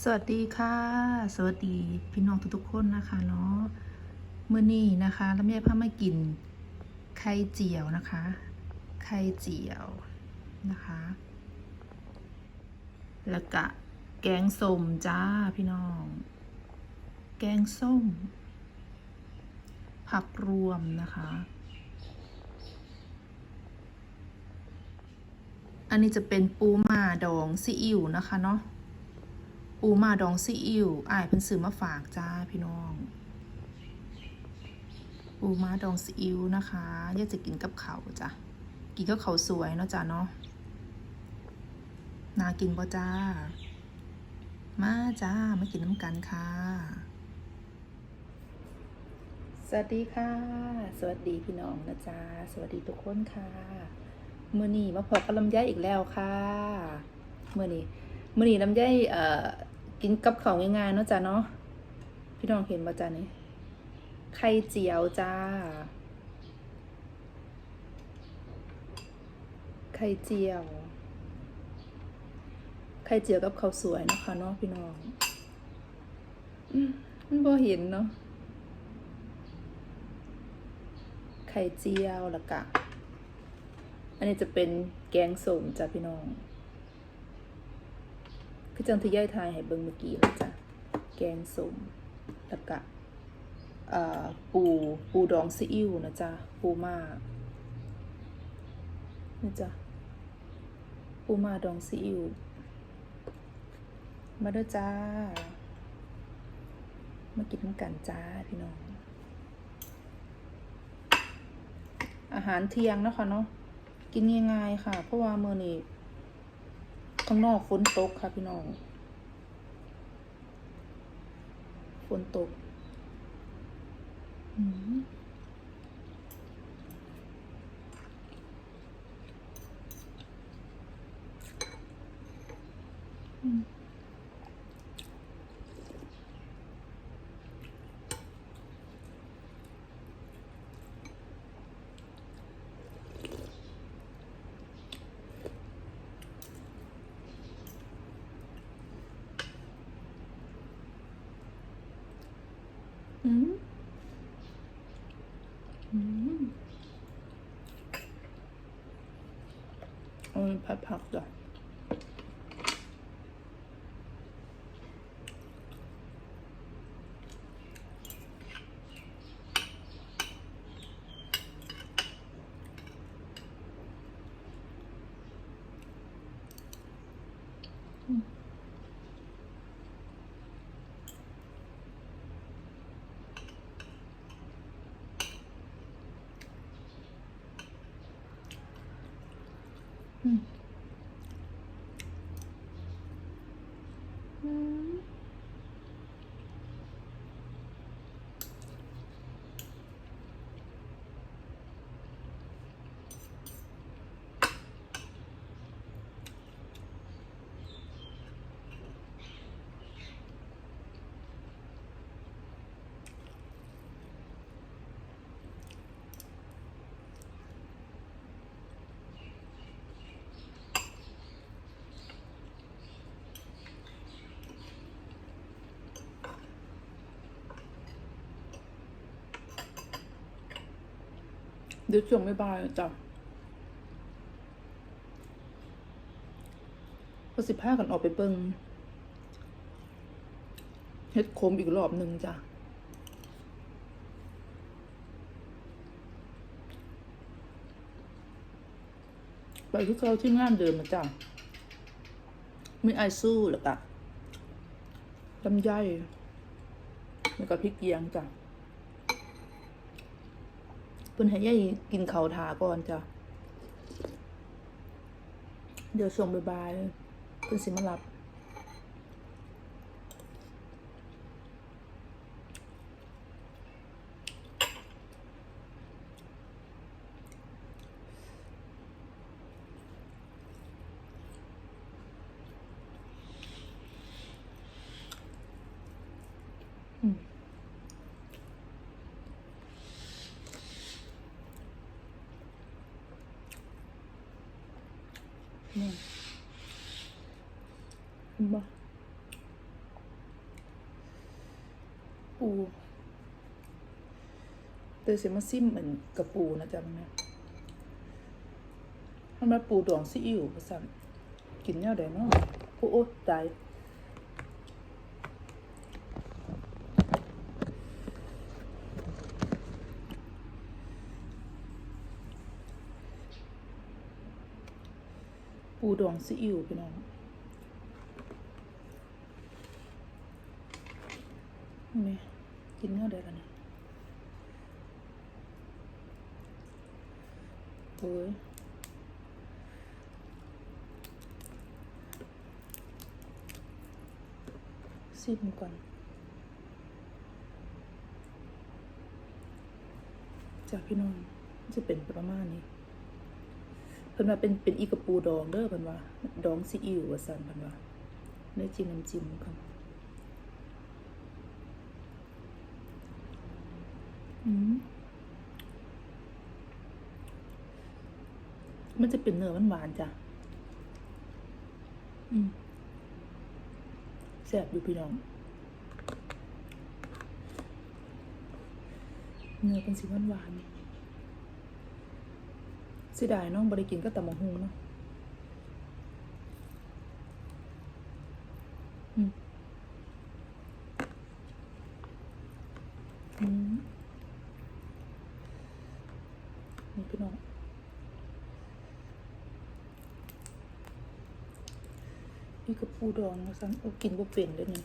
สวัสดีค่ะ สวัสดีพี่น้องทุกๆคนนะคะเนาะเมื่อนี้นะคะแล้วแม่พามากินไข่เจียวนะคะ ไข่เจียวนะคะ แล้วก็แกงส้มจ้าพี่น้อง แกงส้ม ผักรวมนะคะ อันนี้จะเป็นปูมาดองซีอิ๊วนะคะเนาะ ปูมาดองซีอิ๊วอายเพิ่นซื้อมาฝากจ้าพี่น้องปูมาดองซีอิ๊วนะคะอยากจะกินกับเขาจ้ะ กินกับเขาสวยเนาะจ้ะเนาะ น่ากินบ่จ้า มาจ้า มากินน้ำกันค่ะ สวัสดีค่ะ สวัสดีพี่น้องนะจ้า สวัสดีทุกคนค่ะมื่อนี้มาพบกับลำไยอีกแล้วค่ะมื่อนี้มื่อนี้ลำไยเอ่อ กินกับของง่ายๆเนาะจ้ะเนาะพี่น้องเห็นป่จ้ะนี่ไข่เจียวจ้า ไข่เจียว ไข่เจียวกับข้าวสวยนะคะเนาะพี่น้องอืมมันบ่เห็นเนาะไข่เจียวแล้วก็อันนี้จะเป็นแกงส้มจ้ะพี่น้อง คือจังที่ย่ายทายให้เบิ่งเมื่อกี้แล้วจ้ะ แกงส้มแล้วก็ปูปูดองซีอิ๊วนะจ๊ะ ปูมานี่จ้ะปูมาดองซีอิ๊วมาด้อจ้า มากินน้ำกันจ้าพี่น้อง อาหารเที่ยงนะคะเนาะ กินง่ายๆค่ะ เพราะว่าเมื่อนี้ ข้างนอกฝนตกค่ะพี่น้องฝนตกอืมอืมอืมอืม เอา ไเดี๋ยวช่วงไม่บายจ้ะก็สิบห้ากันออกไปเบิงเฮ็ดโคมอีกรอบหนึ่งจ้ะไปที่เขาที่งานเดิมมาจ้ะมีไอสู้แล้วก็ลำไยแล้วก็พริกเกียงจ้ะ เพิ่นให้ยายกินเขาทาก่อนจ้ะ เดี๋ยวส่งบายๆเพิ่นสิมารับ บ่ปูเตยเสียมาซิมเหมือนกับปูนะจำไหมทำไมปูดองซีอิ๋วผสมกินเนี่ยได้เนาะปูโอ๊ตตาย ปูดองซีอิ๊วพี่น้องนี่กินเนื้อเดียวกันนะโอ้ยซิมก่อนจากพี่น้องจะเป็นประมาณนี้ เพิ่นว่าเป็นเป็นอีกระปูดองเด้อเพิ่นว่า ดองซีอิ๊วว่าซั่นเพิ่นว่าเนื้อจิ้มน้ำจิ้มกันอืมมันจะเป็นเนื้อหวานๆจ้ะ อืมแซ่บอยู่พี่น้อง เนื้อเป็นสีหวานๆ สียดายเน้องบริกินก็แต่มะฮุงเนาะอืมอืมนี่พี่น้องนี่ก็ปูดองนะซังเอากินบ่เป็นเลยนี่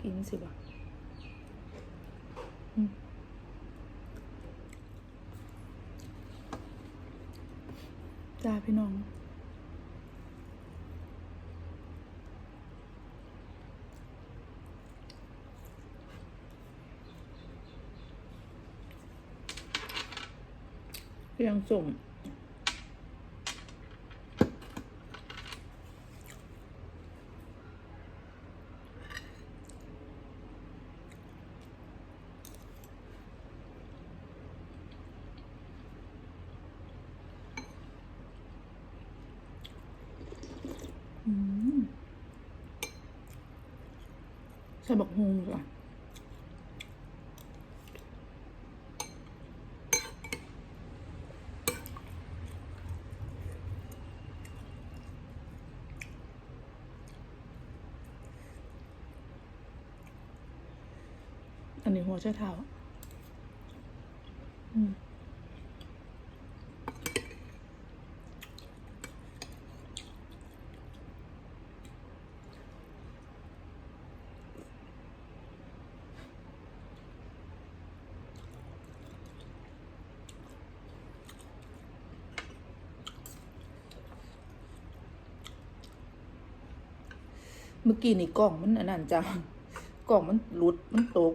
กินสิบ่ะอืม จ้าพี่น้องเรียงสุ่มอืม ใส่บักฮุงก่อนอันนี้หัวใช้เท้าอืม กี้นี่กล่องมันอันนั้นจ้ะกล่องมันหลุดมันตก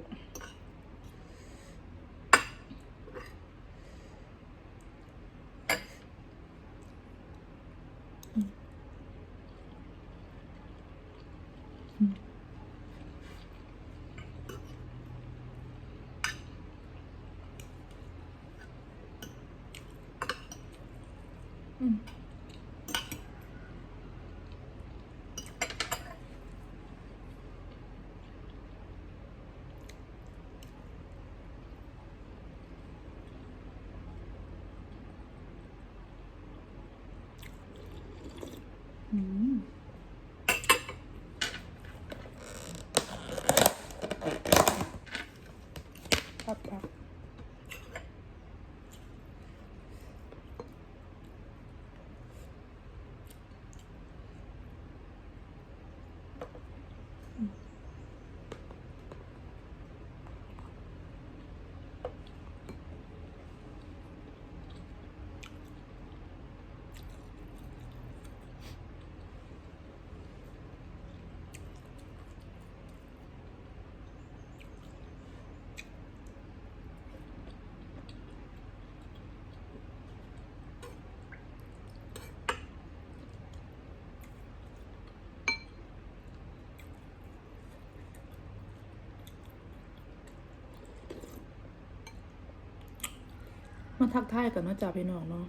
มาทักทายกันนะจ้าพี่น้องเนาะ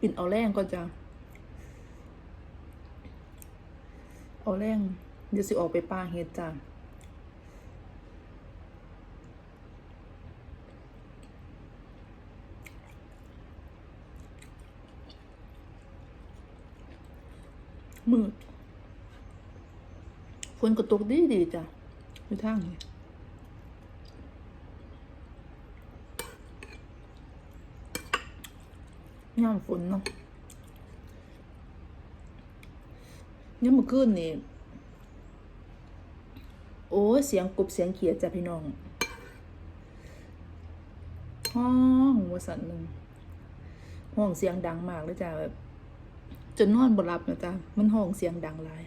ปิ่นเอาแรงก่อนจ้าเอาแรงเดี๋ยวสิออกไปปาเฮ็ดจ้ะมืดฝนก็ตกดีดีจ้ะอยู่ทางนี้ ยามฝนเนาะยามมื้อคืนนี่ โอ้เสียงกบเสียงเขียดจ้ะพี่น้องห้องว่าสันหนึ่งห้องเสียงดังมากเลยจ้ะแบบจนนอนบ่หลับนะจ้ะมันห้องเสียงดังหลาย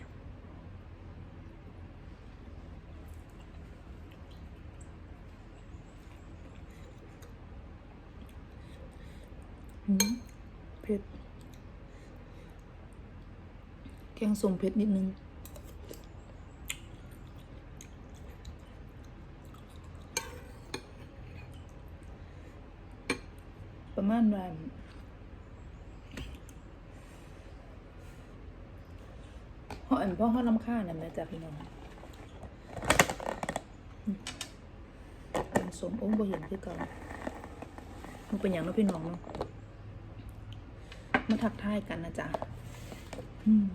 หืม เผ็ด แกงส้มเผ็ดนิดนึง ประมาณว่าเพราะอันเพราะเขาลำค่าญนั่นแหละจ้ะพี่น้องอืมเป็นสมโอ้บ่เห็นคือเก่ามันเป็นอย่างนั้นพี่น้องเนาะ มาทักทายกันนะจ๊ะอืม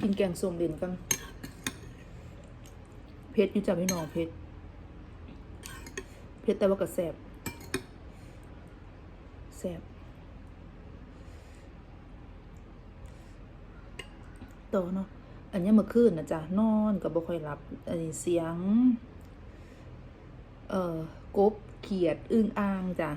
กินแกงส้มเด่นกันเผ็ดอยู่จ้ะพี่น้องเผ็ดเผ็ดแต่ว่ากระแสบแซ่บต่อเนาะอันนี้เมื่อคืนนะจ๊ะนอนกับบ่ค่อยหลับอันนี้เสียง เอ่อกบเขียดอึ้งอ่างจ้ะ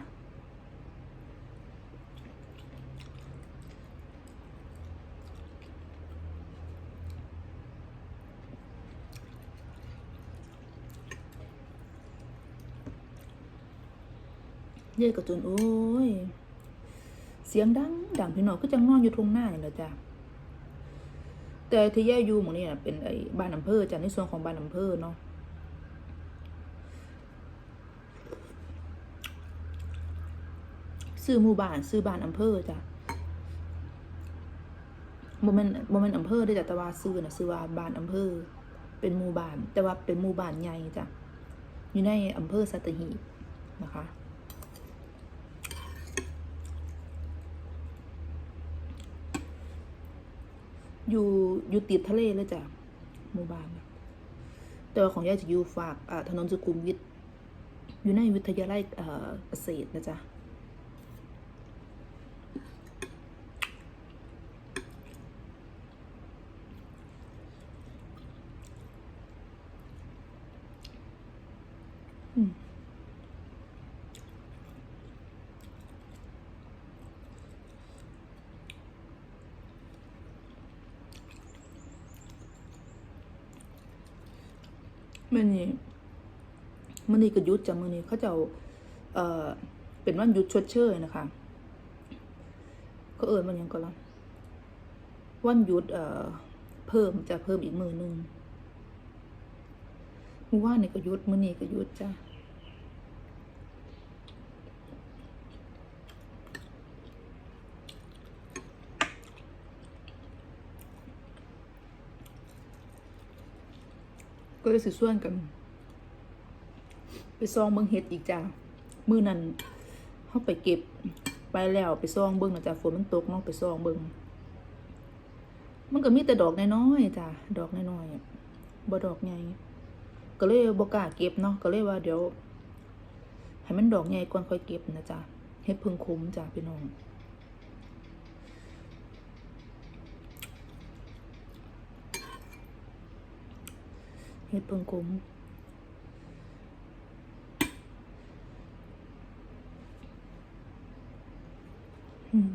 เย่กระจนโอ้ย เสียงดังดังพี่น้องก็จังนอนอยู่ทงหน้านี่แหละจ้ะแต่ที่แย่อยู่หมองนี่นะเป็นไอ้บ้านอำเภอจ้ะในส่วนของบ้านอำเภอเนาะซื้อหมู่บ้านซื้อบ้านอำเภอจ้ะบ่แม่นบ่แม่นอำเภอได้จ้ะแต่ว่าซื้อน่ะซื้อว่าบ้านอำเภอ เป็นหมู่บ้าน แต่ว่าเป็นหมู่บ้านใหญ่จ้ะอยู่ในอำเภอสัตหีบนะคะ อยู่อยู่ติดทะเลเลยจ้ะหมู่บ้านแต่ว่าของยายจะอยู่ฝากถนนสุขุมวิทอยู่ในวิทยาลัยเอ่อเกษตรนะจ๊ะอืม มื่อนี้มื่อนี้ก็ยุดจ้ะมื่อนี้เขาจะเอ่อเป็นวันยุดชดเชยนะคะ ก็เอิญมันยังก็ละวันยุดเอ่อเพิ่มจะเพิ่มอีกมือหนึ่งเมื่อวานนี่ก็ยุดมื่อนี้ก็ยุดจ้ะ ก็เลยสิส่วนกัน ไปซองเบิ่งเห็ดอีกจ้ะมื้อนั้นเฮาไปเก็บไปแล้วไปซองเบิ่งนะจ้ะฝนมันตกเนาะไปซองเบิ่งมันก็มีแต่ดอกน้อยๆจ้ะดอกน้อยๆบ่ดอกใหญ่ก็เลยบ่กล้าเก็บเนาะก็เลยว่าเดี๋ยว ให้มันดอกใหญ่ก่อนค่อยเก็บนะจ้ะเฮ็ดพิ่งคุ้มจ้ะพี่น้อง เฮ็ดเพิ่งคุ้มอืม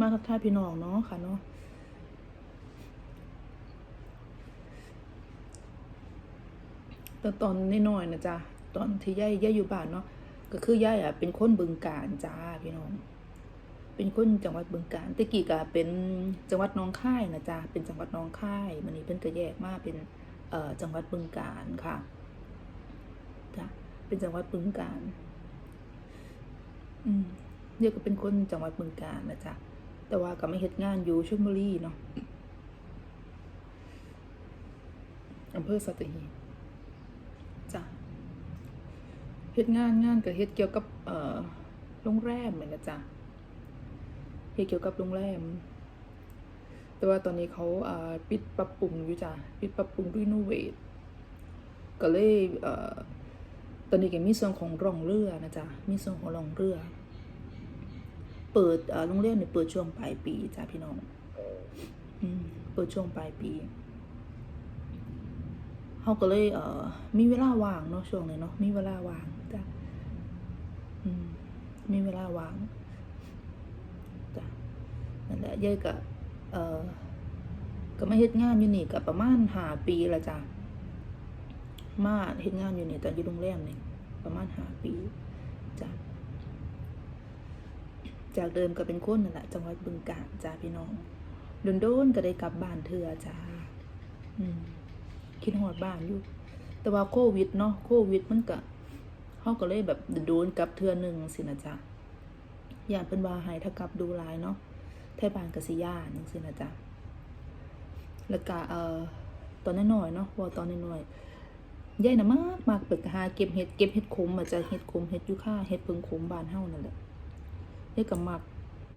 มาทักทายพี่น้องเนาะค่ะเนาะแต่ตอนน้อยๆนะจ๊ะ ตอนที่ย่ายย่ายอยู่บ้านเนาะ ก็คือย่ายอะเป็นคนบึงกาฬจ้าพี่น้อง เป็นคนจังหวัดบึงกาฬแตะกี้ก็เป็นจังหวัดน้องค่ายนะจ๊ะเป็นจังหวัดน้องค่ายมันนี้เพิ่นก็แยกมาเป็นเอ่อจังหวัดบึงกาฬค่ะจ้ะเป็นจังหวัดบึงกาฬอืมเดี๋ยก็เป็นคนจังหวัดบึงกาฬนะจ๊ะแต่ว่าก็ไม่เฮ็ดงานอยู่ชลบุรีเนาะอำเภอสัตหีบจ้ะ เฮ็ดงานงานก็เฮ็ดเกี่ยวกับเอ่อโรงแรมเหมือนนะจ๊ะเฮ็ดเกี่ยวกับโรงแรม แต่ว่าตอนนี้เขาอ่าปิดปรับปรุงอยู่จ้ะปิดปรับปรุงรีโนเวทก็เลยเอ่อตอนนี้ก็มีส่วนของร่องเรือนะจ๊ะมีส่วนของร่องเรือ เปิดเอ่อโรงเรียนเนี่ยเปิดช่วงปลายปีจ้ะพี่น้องอืมเปิดช่วงปลายปีเขาก็เลยเอ่อมีเวลาว่างเนาะช่วงนี้เนาะมีเวลาว่าง มมีเวลาว่างจ้ะนั่นแหละเยายก็เออก็มาเฮ็ดงานอยู่นี่ก็ประมาณหาปีละจ้ะมาเฮ็ดงานอยู่นี่ตอนอยู่โรงแรมนี่ประมาณหาปีจ้ะจากเดิมก็เป็นคนนั่นแหละจังหวัดบึงกาฬจ้าพี่น้องโดนๆก็ได้กลับบ้านเถื่อจ้าอืมคิดฮอดบ้านอยู่ แต่ว่าโควิดเนาะโควิดมันก็ เฮาก็เลยแบบโดนกับเทื่อหนึงสินะจ๊ะย่านเพิ่นว่าให้ถ้ากับดูลายเนาะไทยบ้านกสิยาจังซี่นะจ๊ะแล้วก็เอ่อตอนน้อยๆเนาะว่าตอนน้อยๆยายน่ะมากมากเปิดหาเก็บเห็ดเก็บเห็ดขมมาจะเห็ดขมเห็ดยูค่าเห็ดเพิงขมบ้านเฮานั่นแหละยายก็มัก